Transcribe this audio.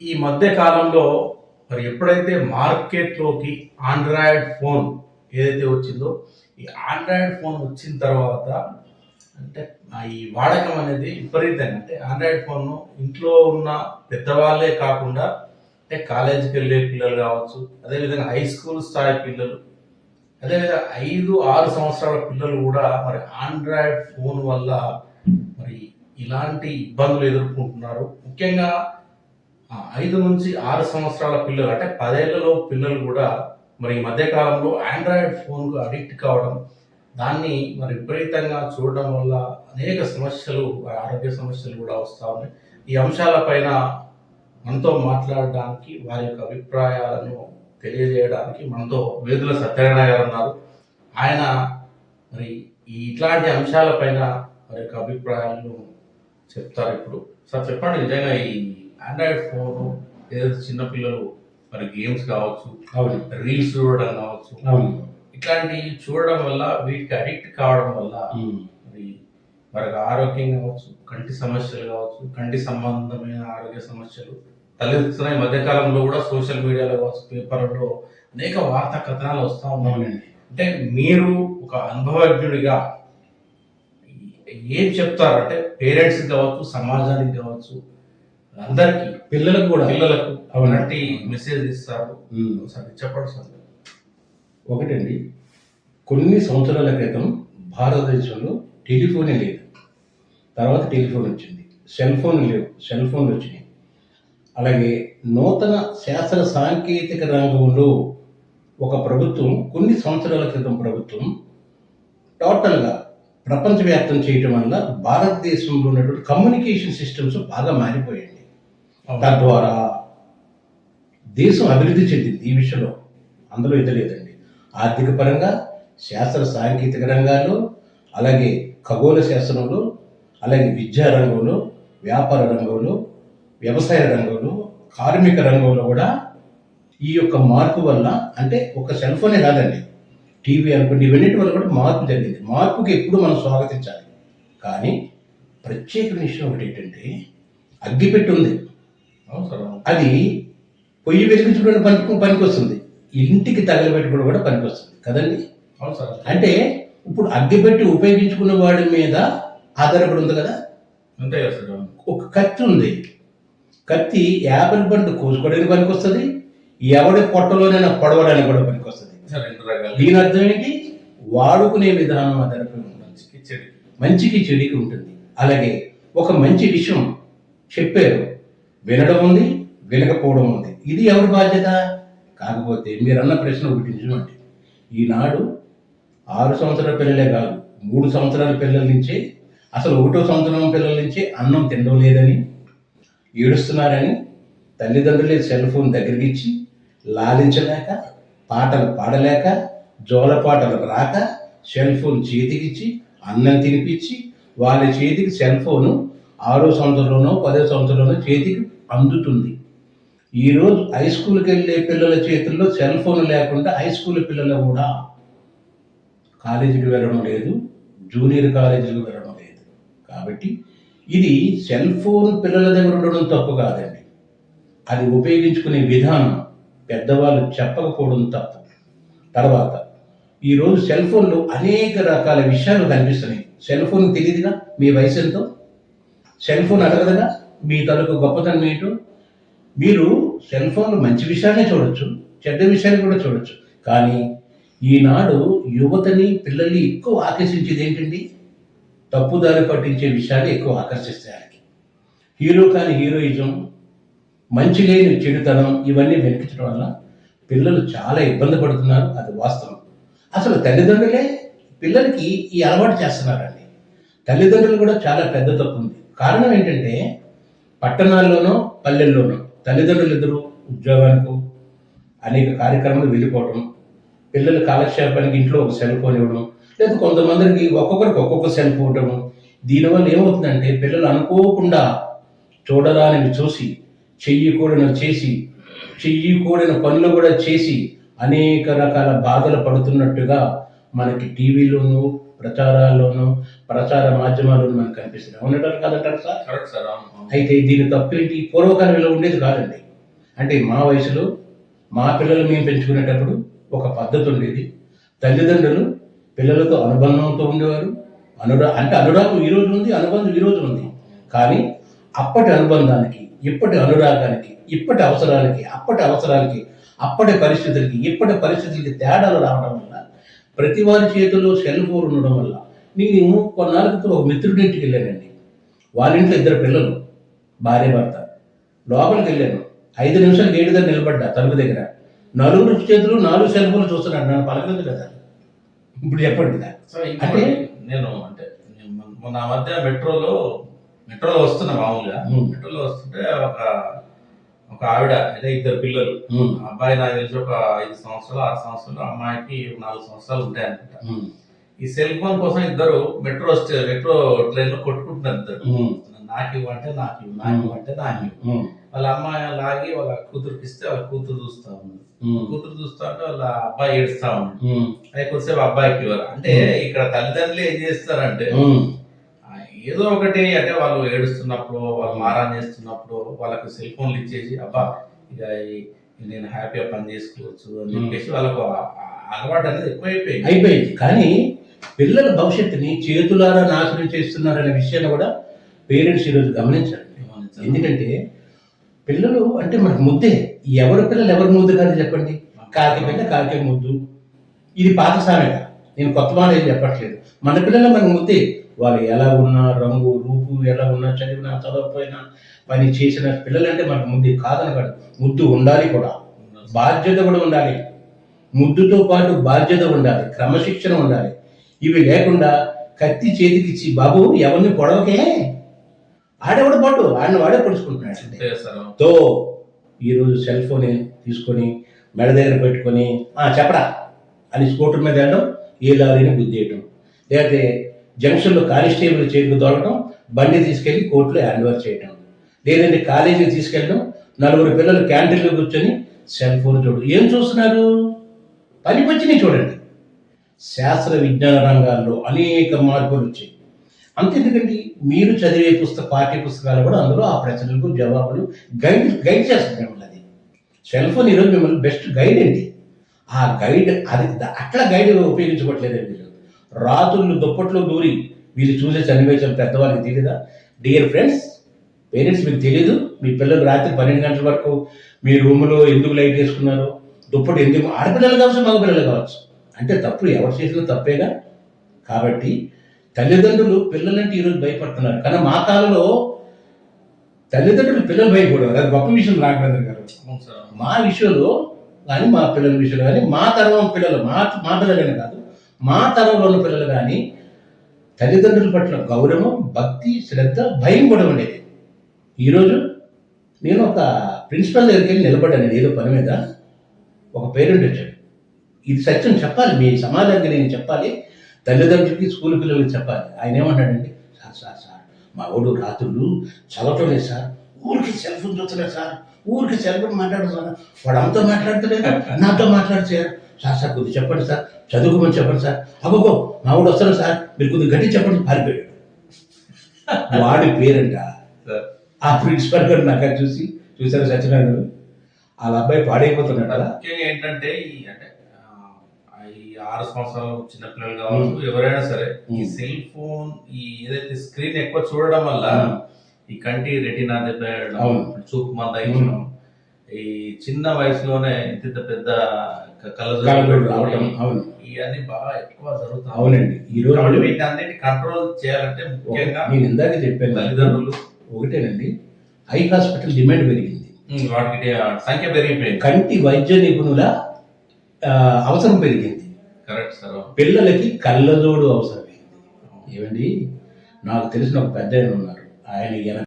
ఈ మధ్య కాలంలో మరి ఎప్పుడైతే మార్కెట్లోకి ఆండ్రాయిడ్ ఫోన్ ఏదైతే వచ్చిందో ఈ ఆండ్రాయిడ్ ఫోన్ వచ్చిన తర్వాత అంటే ఈ వాడకం అనేది విపరీతంగా అంటే ఆండ్రాయిడ్ ఫోన్ ఇంట్లో ఉన్న పెద్దవాళ్ళే కాకుండా అంటే కాలేజీకి వెళ్ళే పిల్లలు కావచ్చు అదేవిధంగా హై స్కూల్ స్థాయి పిల్లలు అదేవిధంగా ఐదు ఆరు సంవత్సరాల పిల్లలు కూడా మరి ఆండ్రాయిడ్ ఫోన్ వల్ల మరి ఇలాంటి ఇబ్బందులు ఎదుర్కొంటున్నారు. ముఖ్యంగా ఐదు నుంచి ఆరు సంవత్సరాల పిల్లలు అంటే పదేళ్ళలో పిల్లలు కూడా మరి ఈ మధ్యకాలంలో ఆండ్రాయిడ్ ఫోన్కు అడిక్ట్ కావడం దాన్ని మరి విపరీతంగా చూడడం వల్ల అనేక సమస్యలు ఆరోగ్య సమస్యలు కూడా వస్తూ ఉన్నాయి. ఈ అంశాలపైన మనతో మాట్లాడడానికి వారి యొక్క అభిప్రాయాలను తెలియజేయడానికి మనతో వేదుల సత్యనారాయణ గారు ఉన్నారు. ఆయన మరి ఈ ఇట్లాంటి అంశాలపైన వారి యొక్క అభిప్రాయాలను చెప్తారు ఇప్పుడు. సార్ చెప్పండి నిజంగా ఈ ఆండ్రాయిడ్ ఫోన్ ఏదైతే చిన్నపిల్లలు మరి గేమ్స్ కావచ్చు రీల్స్ చూడడం కావచ్చు ఇట్లాంటివి చూడడం వల్ల వీటికి అడిక్ట్ కావడం వల్ల. మరి వారికి ఆరోగ్యం కావచ్చు కంటి సమస్యలు కావచ్చు కంటి సంబంధమైన ఆరోగ్య సమస్యలు తలెత్తుతున్నాయి ఈ మధ్యకాలంలో కూడా సోషల్ మీడియాలో కావచ్చు పేపర్లో అనేక వార్తా కథనాలు వస్తూ ఉన్నాయి. అంటే మీరు ఒక అనుభవజ్ఞుడిగా ఏం చెప్తారు? అంటే పేరెంట్స్ కావచ్చు సమాజానికి కావచ్చు అందరికి పిల్లలకు కూడా పిల్లలకు. అలాంటి మెసేజ్ ఇస్తారు. ఒకసారి చెప్పండి సార్. ఒకటండి కొన్ని సంవత్సరాల క్రితం భారతదేశంలో టెలిఫోనే లేదు. తర్వాత టెలిఫోన్ వచ్చింది. సెల్ ఫోన్ లేవు సెల్ ఫోన్లు వచ్చినాయి. అలాగే నూతన శాస్త్ర సాంకేతిక రంగంలో ఒక ప్రభుత్వం కొన్ని సంవత్సరాల క్రితం ప్రభుత్వం టోటల్గా ప్రపంచవ్యాప్తం చేయటం వల్ల భారతదేశంలో ఉన్నటువంటి కమ్యూనికేషన్ సిస్టమ్స్ బాగా మారిపోయాయి. తద్వారా దేశం అభివృద్ధి చెందింది ఈ విషయంలో. అందులో ఇది లేదండి. ఆర్థిక పరంగా శాస్త్ర సాంకేతిక రంగాల్లో అలాగే ఖగోళ శాస్త్రంలో అలాగే విద్యా రంగంలో వ్యాపార రంగంలో వ్యవసాయ రంగంలో కార్మిక రంగంలో కూడా ఈ యొక్క మార్పు వల్ల అంటే ఒక సెల్ ఫోనే కాదండి. టీవీ అనుకోండి ఇవన్నిటి వల్ల కూడా మార్పు జరిగింది. మార్పుకి ఎప్పుడు మనం స్వాగతించాలి. కానీ ప్రత్యేక విషయం ఒకటి ఏంటంటే అగ్గిపెట్టి ఉంది. అది పొయ్యి వెలిగించుకోవడానికి పనికి పనికొస్తుంది. ఇంటికి తగలబెట్టుకోవడం కూడా పనికొస్తుంది. కదండి? అవును సార్ అంటే ఇప్పుడు అగ్గిపెట్టి ఉపయోగించుకున్న వాడి మీద ఆధారపడి ఉంది కదా? అంతే సార్. ఒక కత్తి ఉంది. కత్తి యాపిల్ పండు కోసుకోవడానికి పనికొస్తుంది. ఎవడి పొట్టలోనైనా పొడవడానికి కూడా పనికొస్తుంది. దీని అర్థం ఏంటి? వాడుకునే విధానం ఆధారపడి ఉంటుంది. మంచికి చెడికి ఉంటుంది. అలాగే ఒక మంచి విషయం చెప్పారు. వినడం ఉంది వినకపోవడం ఉంది. ఇది ఎవరి బాధ్యత? కాకపోతే మీరు అన్న ప్రశ్న ఒకటి నిజమండి. ఈనాడు ఆరు సంవత్సరాల పిల్లలే కాదు మూడు సంవత్సరాల పిల్లల నుంచే అసలు ఒకటో సంవత్సరం పిల్లల నుంచే అన్నం తినడం లేదని ఏడుస్తున్నారని తల్లిదండ్రులే సెల్ ఫోన్ దగ్గరికి ఇచ్చి లాలించలేక పాటలు పాడలేక జోల పాటలు రాక సెల్ ఫోన్ చేతికిచ్చి అన్నం తినిపించి వాళ్ళ చేతికి సెల్ ఫోను ఆరో సంవత్సరంలోనో పదో సంవత్సరంలోనో చేతికి అందుతుంది. ఈరోజు హై స్కూల్కి వెళ్ళే పిల్లల చేతుల్లో సెల్ ఫోన్ లేకుండా హై స్కూల్ పిల్లలు కూడా కాలేజీకి వెళ్ళడం లేదు జూనియర్ కాలేజీకి వెళ్ళడం లేదు. కాబట్టి ఇది సెల్ ఫోన్ పిల్లల దగ్గర ఉండడం తప్పు కాదండి. అది ఉపయోగించుకునే విధానం పెద్దవాళ్ళు చెప్పకపోవడం తప్పు. తర్వాత ఈరోజు సెల్ ఫోన్లో అనేక రకాల విషయాలు కనిపిస్తున్నాయి. సెల్ ఫోన్ తెలియదుగా? మీ వయసు ఎంతో? సెల్ ఫోన్ అడగదుగా మీ తలకు గొప్పతనం ఏంటో? మీరు సెల్ ఫోన్ మంచి విషయాన్ని చూడొచ్చు చెడ్డ విషయాన్ని కూడా చూడొచ్చు. కానీ ఈనాడు యువతని పిల్లల్ని ఎక్కువ ఆకర్షించేది ఏంటండి? తప్పుదారి పట్టించే విషయాలు ఎక్కువ ఆకర్షిస్తాయి హీరో కాని హీరోయిజం మంచి లేని చెడుతనం ఇవన్నీ వెనిపించడం వల్ల పిల్లలు చాలా ఇబ్బంది పడుతున్నారు అది వాస్తవం. అసలు తల్లిదండ్రులే పిల్లలకి ఈ అలవాటు చేస్తున్నారండి. తల్లిదండ్రులు కూడా చాలా పెద్ద తప్పు ఉంది కారణం ఏంటంటే పట్టణాల్లోనో పల్లెల్లోనో తల్లిదండ్రులు ఇద్దరు ఉద్యోగానికి అనేక కార్యక్రమాలు వెళ్ళిపోవడం పిల్లల కాలక్షేపానికి ఇంట్లో ఒక సెల్ ఫోన్ ఇవ్వడం లేదా కొంతమందికి ఒక్కొక్కరికి ఒక్కొక్క సెల్ ఫోన్ ఇవ్వడం దీనివల్ల ఏమవుతుందంటే పిల్లలు అనుకోకుండా చూడరానివి చూసి చెయ్యి కూడిన చేసి చెయ్యి కూడిన పనులు కూడా చేసి అనేక రకాల బాధలు పడుతున్నట్టుగా మనకి టీవీలోనూ ప్రచారాల్లోనూ ప్రచార మాధ్యమాల్లోనూ మనకు కనిపిస్తున్నాయి. అవునంటారు కదంటారు సార్? Correct sir. అయితే దీని తప్పేంటి? పూర్వకాలంలో ఉండేది కాదండి. అంటే మా వయసులో మా పిల్లలు మేము పెంచుకునేటప్పుడు ఒక పద్ధతి ఉండేది. తల్లిదండ్రులు పిల్లలతో అనుబంధంతో ఉండేవారు. అనురా అంటే అనురాగం ఈ రోజు ఉంది అనుబంధం ఈ రోజు ఉంది. కానీ అప్పటి అనుబంధానికి ఇప్పటి అనురాగానికి ఇప్పటి అవసరాలకి అప్పటి అవసరాలకి అప్పటి పరిస్థితులకి ఇప్పటి పరిస్థితులకి తేడాలు రావడం వల్ల ప్రతి వారి చేతిలో సెల్ ఫోన్ ఉండడం వల్ల నేను కొన్నాళ్ళ క్రితం ఒక మిత్రుడి ఇంటికి వెళ్ళానండి. వాళ్ళ ఇంట్లో ఇద్దరు పిల్లలు భార్య భర్త. లోపలికి వెళ్ళాను. ఐదు నిమిషాలు గేటు దగ్గర నిలబడ్డా తలుపు దగ్గర. నలుగురు చేతులు నాలుగు సెల్ ఫోన్లు చూస్తున్నాడు. నన్ను పలకలేదు కదా. ఇప్పుడు చెప్పండి నేను అంటే నేను మొన్న ఆ మధ్య మెట్రోలో మెట్రోలో వస్తున్నా మామూలుగా. మెట్రోలో వస్తుంటే ఒక ఒక ఆవిడ అంటే ఇద్దరు పిల్లలు. అబ్బాయి నాకు తెలిసి ఒక ఐదు సంవత్సరాలు ఆరు సంవత్సరాలు అమ్మాయికి నాలుగు సంవత్సరాలు ఉంటాయి అనుకుంటా ఉమ్, ఈ సెల్ ఫోన్ కోసం ఇద్దరు మెట్రో మెట్రో ట్రైన్లో కొట్టుకుంటున్నారు ఇద్దరు. నాకు ఇవ్వంటే నాకు ఇవ్వు నాకు ఇవ్వంటే నాకు ఇవ్వు. వాళ్ళ అమ్మాయి లాగి వాళ్ళ కూతురుకి ఇస్తే వాళ్ళ కూతురు చూస్తా ఉంది. కూతురు చూస్తా ఉంటే వాళ్ళ అబ్బాయి ఏడుస్తా ఉమ్, అది కొద్దిసేపు అబ్బాయికి ఇవ్వరు అంటే ఇక్కడ తల్లిదండ్రులు ఏం చేస్తారంటే ఏదో ఒకటి అంటే వాళ్ళు ఏడుస్తున్నప్పుడు వాళ్ళు మారాన్ చేస్తున్నప్పుడు వాళ్ళకి సెల్ ఫోన్లు ఇచ్చేసి అబ్బా ఇక నేను హ్యాపీగా పని చేసుకోవచ్చు అని చెప్పేసి వాళ్ళకు అలవాటు అనేది ఎక్కువైపోయింది. అయిపోయింది. కానీ పిల్లల భవిష్యత్తుని చేతులారా నాశనం చేస్తున్నారనే విషయాన్ని కూడా పేరెంట్స్ ఈరోజు గమనించాలి. ఎందుకంటే పిల్లలు అంటే మనకు ముద్దే ఎవరి పిల్లలు ఎవరి ముద్దు కాదు చెప్పండి? కాకి పిల్ల కాకే ముద్దు. ఇది పాత సామెత. నేను కొత్త మాట ఏం చెప్పట్లేదు. మన పిల్లలు మనకు ముద్దే వాళ్ళు ఎలా ఉన్నా రంగు రూపు ఎలా ఉన్నా చదివినా చదవకపోయినా పని చేసిన పిల్లలంటే మనకు ముద్దు కాదని కాదు. ముద్దు ఉండాలి కూడా. బాధ్యత కూడా ఉండాలి. ముద్దుతో పాటు బాధ్యత ఉండాలి. క్రమశిక్షణ ఉండాలి. ఇవి లేకుండా కత్తి చేతికిచ్చి బాబు ఎవరిని పొడవకే? ఆడెవడ పట్టు? ఆడిని వాడే పొడుచుకుంటున్నాడు. తో ఈరోజు సెల్ ఫోన్ తీసుకొని మెడ దగ్గర పెట్టుకొని "ఆ, చెప్పరా. అని స్కూటర్ మీద వెళ్ళడం ఏ లారీని గుద్దేయటం. లేకపోతే జంక్షన్లో కానిస్టేబుల్ చేతికి దొరకడం బండి తీసుకెళ్ళి కోర్టులో హ్యాండ్ ఓవర్ లేదంటే కాలేజీకి తీసుకెళ్ళడం నలుగురు పిల్లలు క్యాంటీన్లో కూర్చొని సెల్ ఫోన్ చూడు ఏం చూస్తున్నారు? పనికొచ్చినవి చూడండి. శాస్త్ర విజ్ఞాన రంగాల్లో అనేక మార్పులు వచ్చాయి. అంతెందుకండి? మీరు చదివే పుస్తక పాఠ్య పుస్తకాలు కూడా అందులో ఆ ప్రశ్నలకు జవాబులు గైడ్ గైడ్ చేస్తుంది మిమ్మల్ని అది. సెల్ ఫోన్ ఈరోజు మిమ్మల్ని బెస్ట్ గైడ్ అండి. ఆ గైడ్ అది అట్లా గైడ్ ఉపయోగించుకోవట్లేదండి రాత్రులు దుప్పట్లో దూరి వీళ్ళు చూసే సన్నివేశం పెద్దవాళ్ళకి తెలియదా డియర్ ఫ్రెండ్స్ పేరెంట్స్ మీకు తెలియదు మీ పిల్లలు రాత్రి పన్నెండు గంటల వరకు మీ రూమ్లో ఎందుకు లైట్ వేసుకున్నారు? దుప్పటి ఎందుకు? ఆడపిల్లలు కావచ్చు మగపిల్లలు కావచ్చు. అంటే తప్పు ఎవరు చేసినా తప్పేగా? కాబట్టి తల్లిదండ్రులు పిల్లలంటే ఈరోజు భయపడుతున్నారు. కానీ మా కాలంలో తల్లిదండ్రులు పిల్లలు భయపడేవారు. అది గొప్ప విషయం రాఘవేంద్ర గారు. మా విషయంలో కానీ మా పిల్లల విషయంలో కానీ మా తరం పిల్లలు మా మా పిల్లలని కాదు మా తరంలో ఉన్న పిల్లలు కానీ తల్లిదండ్రుల పట్ల గౌరవం భక్తి శ్రద్ధ భయం కూడా ఉండేది. ఈరోజు నేను ఒక ప్రిన్సిపల్ దగ్గరికి వెళ్ళి నిలబడ్డాను. ఏదో పని మీద ఒక పేరెంట్ వచ్చాడు. ఇది సత్యం చెప్పాలి. మీ సమాజానికి నేను చెప్పాలి. తల్లిదండ్రులకి స్కూల్ పిల్లలకి చెప్పాలి. ఆయన ఏమన్నాడంటే సార్ సార్ సార్ మా వాడు రాత్రులు చదవటం లేదు సార్. ఊరికి సెల్ ఫోన్ చూస్తలేదు సార్. ఊరికి సెల్ ఫోన్ మాట్లాడు సార్. వాడు అమ్మతో మాట్లాడతలేదు. నాతో మాట్లాడు సార్ సార్ కొద్దిగా చెప్పండి సార్. చదువుకోమని చెప్పండి సార్. అబ్బో మా వాడు వస్తాడు సార్? మీరు కొద్దిగా గట్టి చెప్పండి పారిపోయాడు. వాడి పేరంట ఆ ప్రిన్సిపల్ గారు నాకు చూసి చూసారు సత్యనారాయణ గారు? వాళ్ళ అబ్బాయి పాడైపోతున్నాడు అలా ముఖ్యంగా ఏంటంటే ఈ అంటే ఈ ఆరు సంవత్సరాలు చిన్న పిల్లలు కావచ్చు ఎవరైనా సరే ఈ. సెల్ ఫోన్ ఈ ఏదైతే స్క్రీన్ ఎక్కువ చూడడం వల్ల ఈ కంటి రెటీనా దెబ్బ. చూపు మందగించడం ఈ చిన్న వయసులోనే ఇంత పెద్ద కళ్ళజోడు రావటం. అవును. ఇవన్నీ బాగా ఎక్కువ జరుగుతాయి అవునండి. ఈ రోజు కాబట్టి వీటిని అన్నిటి కంట్రోల్ చేయాలంటే ముఖ్యంగా నేను ఇందాక చెప్పాను. తల్లిదండ్రులు. ఒకటేనండి ఐ హాస్పిటల్ డిమాండ్ పెరిగింది. వాటికి సంఖ్య పెరిగిపోయింది. కంటి వైద్య నిపుణుల అవసరం పెరిగింది. కరెక్ట్ సార్ పిల్లలకి కళ్ళజోడు అవసరమైంది ఏమండి? నాకు తెలిసిన ఒక పెద్ద ఉన్నారు. ఆయన